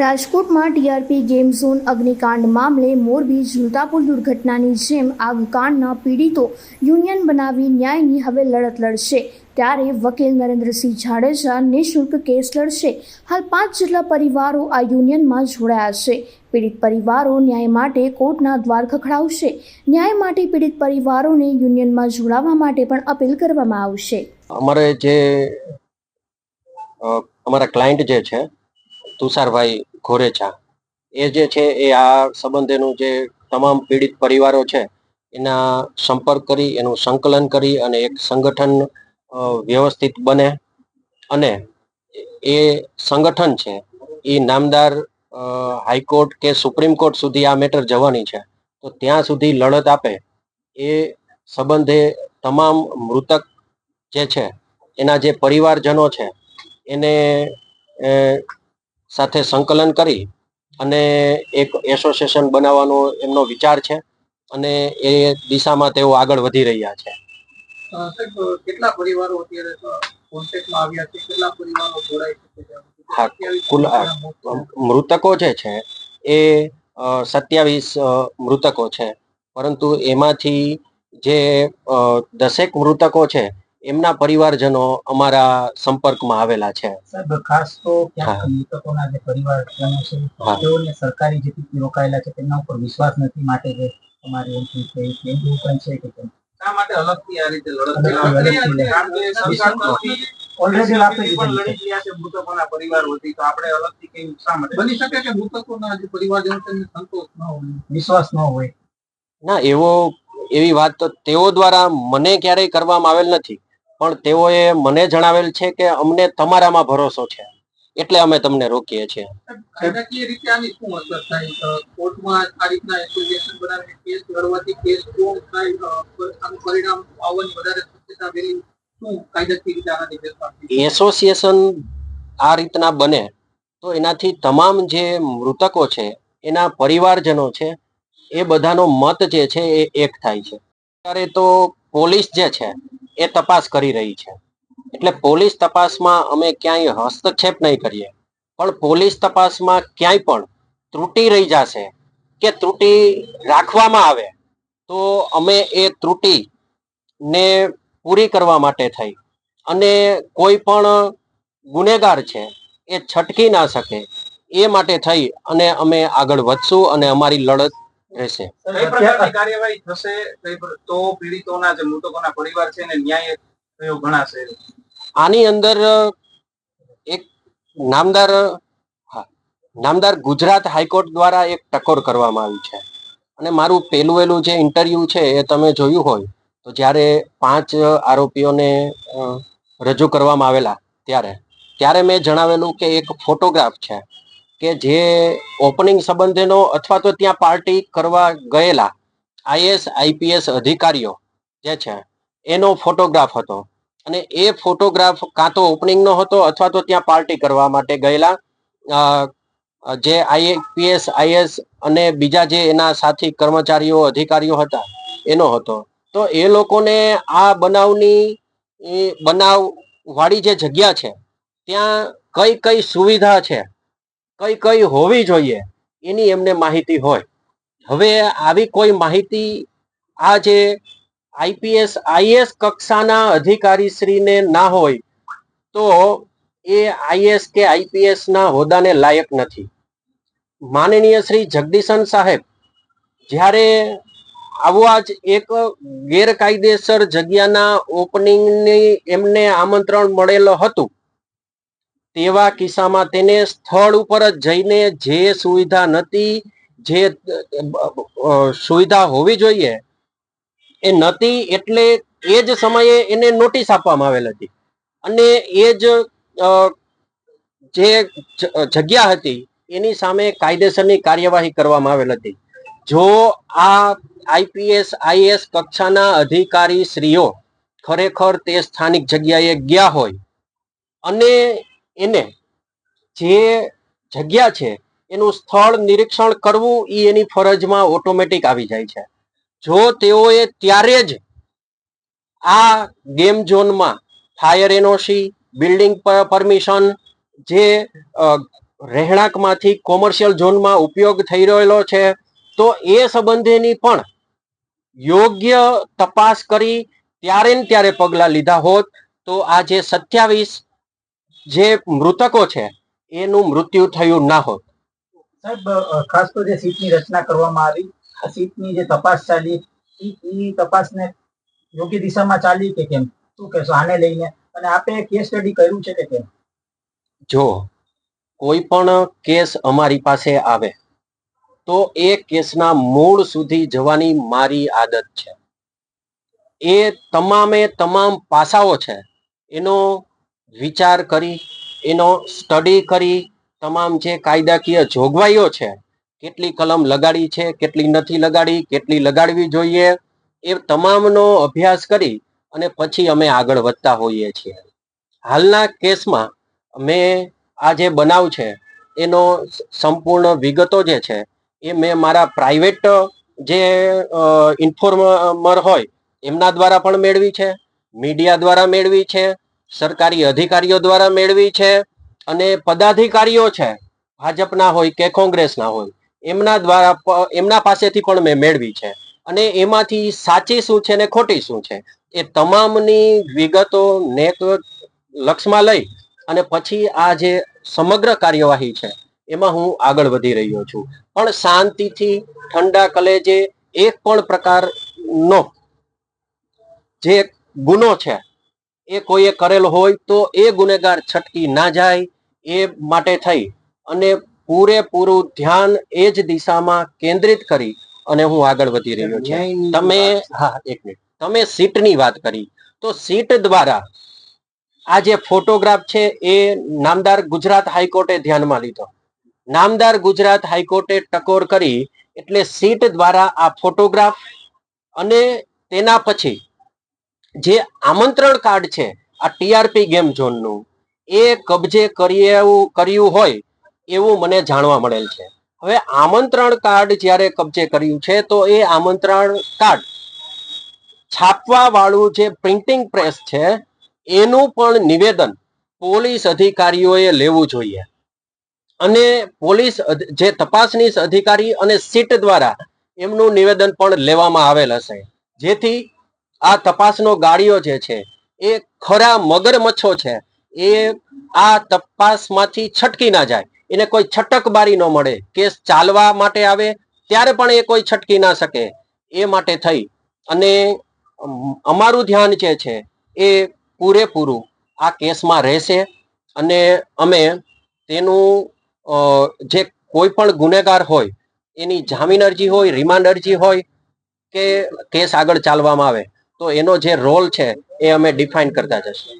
રાજકોટમાં TRP game zone અગ્નિકાંડ મામલે મોરબી ઝુલતાપુર દુર્ઘટનાની જેમ આગકાંડના પીડિતો યુનિયન બનાવી ન્યાયની હવે લડત લડશે. ત્યારે વકીલ નરેન્દ્રસિંહ જાડેજા નિઃશુલ્ક કેસ લડશે. હાલ પાંચ જેટલા પરિવારો આ યુનિયનમાં જોડાયા છે. પીડિત પરિવારો ન્યાય માટે કોર્ટના દ્વાર ખખડાવશે. ન્યાય માટે પીડિત પરિવારોને યુનિયનમાં જોડાવા માટે પણ અપીલ કરવામાં આવશે. અમારે જે અમારા ક્લાયન્ટ જે છે તુષારભાઈ ઘોરેચા. એ જે છે એ આ સંબંધેનું જે તમામ પીડિત પરિવારો છે, એના સંપર્ક કરી, એનું સંકલન કરી અને એક સંગઠન વ્યવસ્થિત બને. અને એ સંગઠન છે એ નામદાર હાઈકોર્ટ કે સુપ્રીમ કોર્ટ સુધી આ મેટર જવાની છે. તો ત્યાં સુધી લડત આપે. એ સંબંધે તમામ મૃતક જે છે, એના જે પરિવારજનો છે, એને સાથે સંકલન કરી અને એક એસોસિએશન બનાવવાનો એમનો વિચાર છે અને એ દિશામાં તેઓ આગળ વધી રહ્યા છે. કેટલા પરિવારો અત્યારે કોન્ટેક્ટમાં આવ્યા છે? કેટલા પરિવારો જોડાઈ છે? હા, કુલ આ મૃતકો જે છે એ સત્યાવીસ મૃતકો છે. પરંતુ એમાંથી જે દસેક મૃતકો છે એમના પરિવારજનો અમારા સંપર્કમાં આવેલા છે. સાહેબ ખાસ તો. મૃતકોના જે પરિવારજનો છે તેઓને સરકારી જે રોકાયેલા છે તેમના ઉપર વિશ્વાસ નથી માટે જે અમારી એન્ટ્રી છે એ એવું પણ છે કે શા માટે અલગથી આ રીતે લડત અલગથી કરી? અલગથી કારણ કે સરકાર તરફથી ઓલરેડી આપી લડી રહ્યા છે મૃતકોના પરિવાર વતી. તો આપણે અલગથી કેમ શા માટે? બની શકે કે મૃતકોના જે પરિવારજનો તેમને સંતોષ ન હોય? વિશ્વાસ ન હોય. ના એવો એવી વાત તો તેઓ દ્વારા મને ક્યારેય કરવામાં આવેલ નથી. પણ તેઓએ મને જણાવેલ છે કે અમને તમારામાં ભરોસો છે. એટલે અમે તમને રોકીએ છીએ. કાયદાકીય રીતે આની શું અસર થાય? કોર્ટમાં આ રીતના એસોસિએશન બનાવીને કેસ લડવાથી કેસ સ્ટ્રોંગ થાય? આનું પરિણામ આવવાની વધારે શક્યતા વહેલી શું કાયદાકીય રીતે આનાથી ફેરફાર એસોસિએશન આ રીતના બને તો એનાથી તમામ જે મૃતકો છે એના પરિવારજનો છે એ બધાનો મત જે છે એ એક થાય છે. અત્યારે તો પોલીસ જે છે એ તપાસ કરી રહી છે. એટલે પોલીસ તપાસમાં અમે ક્યાંય હસ્તક્ષેપ નહીં કરીએ. પણ પોલીસ તપાસમાં ક્યાંય પણ ત્રુટિ રહી જશે કે ત્રુટિ રાખવામાં આવે, તો અમે એ ત્રુટિ ને પૂરી કરવા માટે થઈ. અને કોઈ પણ ગુનેગાર છે, એ છટકી ના શકે. એ માટે થઈ અને અમે આગળ વધશું અને અમારી લડત રહેશે કઈ પ્રકારની કાર્યવાહી થશે તો પીડિતોના જે મૃતકોના પરિવાર છે એને ન્યાય થયો ગણાશે. આની અંદર એક નામદાર હા, નામદાર ગુજરાત હાઈકોર્ટ દ્વારા એક ટકોર કરવામાં આવી છે. અને મારું પહેલું વહેલું જે ઇન્ટરવ્યુ છે એ તમે જોયું હોય તો જ્યારે પાંચ આરોપીઓને રજૂ કરવામાં આવેલા ત્યારે. ત્યારે મેં જણાવેલું કે એક ફોટોગ્રાફ છે. કે જે ઓપનિંગ સંબંધેનો અથવા તો ત્યાં પાર્ટી કરવા ગયેલા આઈએસ આઈપીએસ અધિકારીઓ જે છે, એનો ફોટોગ્રાફ હતો. અને એ ફોટોગ્રાફ કાં તો ઓપનિંગનો હતો અથવા તો ત્યાં પાર્ટી કરવા માટે ગયેલા. જે આઈપીએસ આઈએસ અને બીજા જે એના સાથી કર્મચારીઓ, અધિકારીઓ હતા, એનો હતો. તો એ લોકોને આ બનાવની, એ બનાવ વાળી જે જગ્યા છે, ત્યાં કઈ કઈ સુવિધા છે? કઈ કઈ હોવી જોઈએ, એની એમને માહિતી હોય. હવે આવી કોઈ માહિતી આ જે આઈપીએસ આઈએસ કક્ષાના અધિકારી શ્રીને ના હોય, તો એ આઈએસ કે આઈપીએસ ના હોદ્દાને લાયક નથી. માનનીય શ્રી જગદીશન સાહેબ, જ્યારે આવા જ એક ગેરકાયદેસર જગ્યાના ઓપનિંગની એમને આમંત્રણ મળેલો હતું તેવા કિસ્સામાં તેને સ્થળ ઉપર જ જઈને જે સુવિધા નથી જે સુવિધા હોવી જોઈએ, એ નહોતી એટલે એ જ સમયે એને નોટિસ આપવામાં આવેલ હતી. અને એ જ જે જગ્યા હતી, એની સામે કાયદેસરની કાર્યવાહી કરવામાં આવેલ હતી. જો આ આઈપીએસ આઈએસ કક્ષાના અધિકારી શ્રીઓ ખરેખર તે સ્થાનિક જગ્યાએ ગયા હોય અને એને જે જગ્યા છે, એનું સ્થળ નિરીક્ષણ કરવું એ એની ફરજમાં ઓટોમેટિક આવી જાય છે. જો તેઓએ ત્યારે જ આ ગેમ ઝોનમાં ફાયર એનઓસી બિલ્ડિંગ પરમિશન જે રહેણાંકમાંથી કોમર્શિયલ ઝોનમાં ઉપયોગ થઈ રહેલો છે, તો એ સંબંધેની પણ યોગ્ય તપાસ કરી, ત્યારે ને ત્યારે પગલાં લીધા હોત, તો આ જે સત્યાવીસ જે મૃતકો છે એનું મૃત્યુ થયું ના હોત. સાહેબ ખાસ તો જે સીટની રચના કરવામાં આવી આ સીટની જે તપાસ ચાલી ઈ તપાસને યોગ્ય દિશામાં ચાલી કે કેમ? શું કહેશો? આને લઈને. અને આપે કેસ સ્ટડી કર્યું છે કે કેમ? જો કોઈ પણ કેસ અમારી પાસે આવે તો એ કેસના મૂળ સુધી જવાની મારી આદત છે. એ તમામે તમામ પાસાઓ છે એનો વિચાર કરી, એનો સ્ટડી કરી તમામ જે કાયદાકીય જોગવાઈઓ છે, કેટલી કલમ લગાડી છે, કેટલી નથી લગાડી, કેટલી લગાડવી જોઈએ, એ તમામનો અભ્યાસ કરી અને પછી અમે આગળ વધતા હોઈએ છીએ. હાલના કેસમાં મેં આ જે બનાવ છે, એનો સંપૂર્ણ વિગતો જે છે, એ મેં મારા પ્રાઇવેટ જે ઇન્ફોર્મર હોય, એમના દ્વારા પણ મેળવી છે મીડિયા દ્વારા મેળવી છે સરકારી અધિકારીઓ દ્વારા મેળવી છે અને પદાધિકારીઓ છે, ભાજપના હોય કે કોંગ્રેસના હોય, એમના દ્વારા એમના પાસેથી પણ મેં મેળવી છે. અને એમાંથી સાચી શું છે ને ખોટી શું છે, એ તમામની વિગતો નેક લક્ષમાં લઈ અને પછી આ જે સમગ્ર કાર્યવાહી છે, એમાં હું આગળ વધી રહ્યો છું. પણ શાંતિથી ઠંડા કલેજે એક પણ પ્રકારનો જે ગુનો છે એ કોઈએ કરેલો હોય તો એ ગુનેગાર છટકી ના જાય એ માટે થઈ. અને પૂરેપૂરું ધ્યાન એ જ દિશામાં કેન્દ્રિત કરી અને હું આગળ વધી રહ્યો છું. તમે હા એક મિનિટ. તમે સીટની વાત કરી. તો સીટ દ્વારા આ જે ફોટોગ્રાફ છે એ નામદાર ગુજરાત હાઈકોર્ટે ધ્યાનમાં લીધો. નામદાર ગુજરાત હાઈકોર્ટે ટકોર કરી એટલે સીટ દ્વારા આ ફોટોગ્રાફ અને તેના પછી જે આમંત્રણ કાર્ડ છે, આ ટીઆરપી ગેમ ઝોનનું, એ કબજે કરી એવું, કર્યું હોય, એવું મને જાણવા મળેલ છે. હવે આમંત્રણ કાર્ડ જ્યારે કબજે કર્યું છે, તો એ આમંત્રણ કાર્ડ છાપવા વાળું જે પ્રિન્ટિંગ પ્રેસ છે, એનું પણ નિવેદન પોલીસ અધિકારીઓએ લેવું જોઈએ. અને પોલીસ જે તપાસનીશ અધિકારી અને સીટ દ્વારા એમનું નિવેદન પણ લેવામાં આવેલ હશે. જેથી આ તપાસનો ગાડીઓ જે છે, એ ખરા મગરમચ્છો છે. એ આ તપાસમાંથી છટકી ના જાય. એને કોઈ છટકબારી ન મળે. કેસ ચાલવા માટે આવે, ત્યારે પણ એ કોઈ છટકી ના શકે. એ માટે થઈ. અને અમારું ધ્યાન જે છે, એ પૂરેપૂરું આ કેસમાં રહેશે. અને અમે તેનું જે કોઈ પણ ગુનેગાર હોય, એની જામીન અરજી હોય, રિમાન્ડ અરજી હોય, કે કેસ આગળ ચાલવામાં આવે. તો એનો જે રોલ છે એ અમે ડિફાઇન કરતા જશું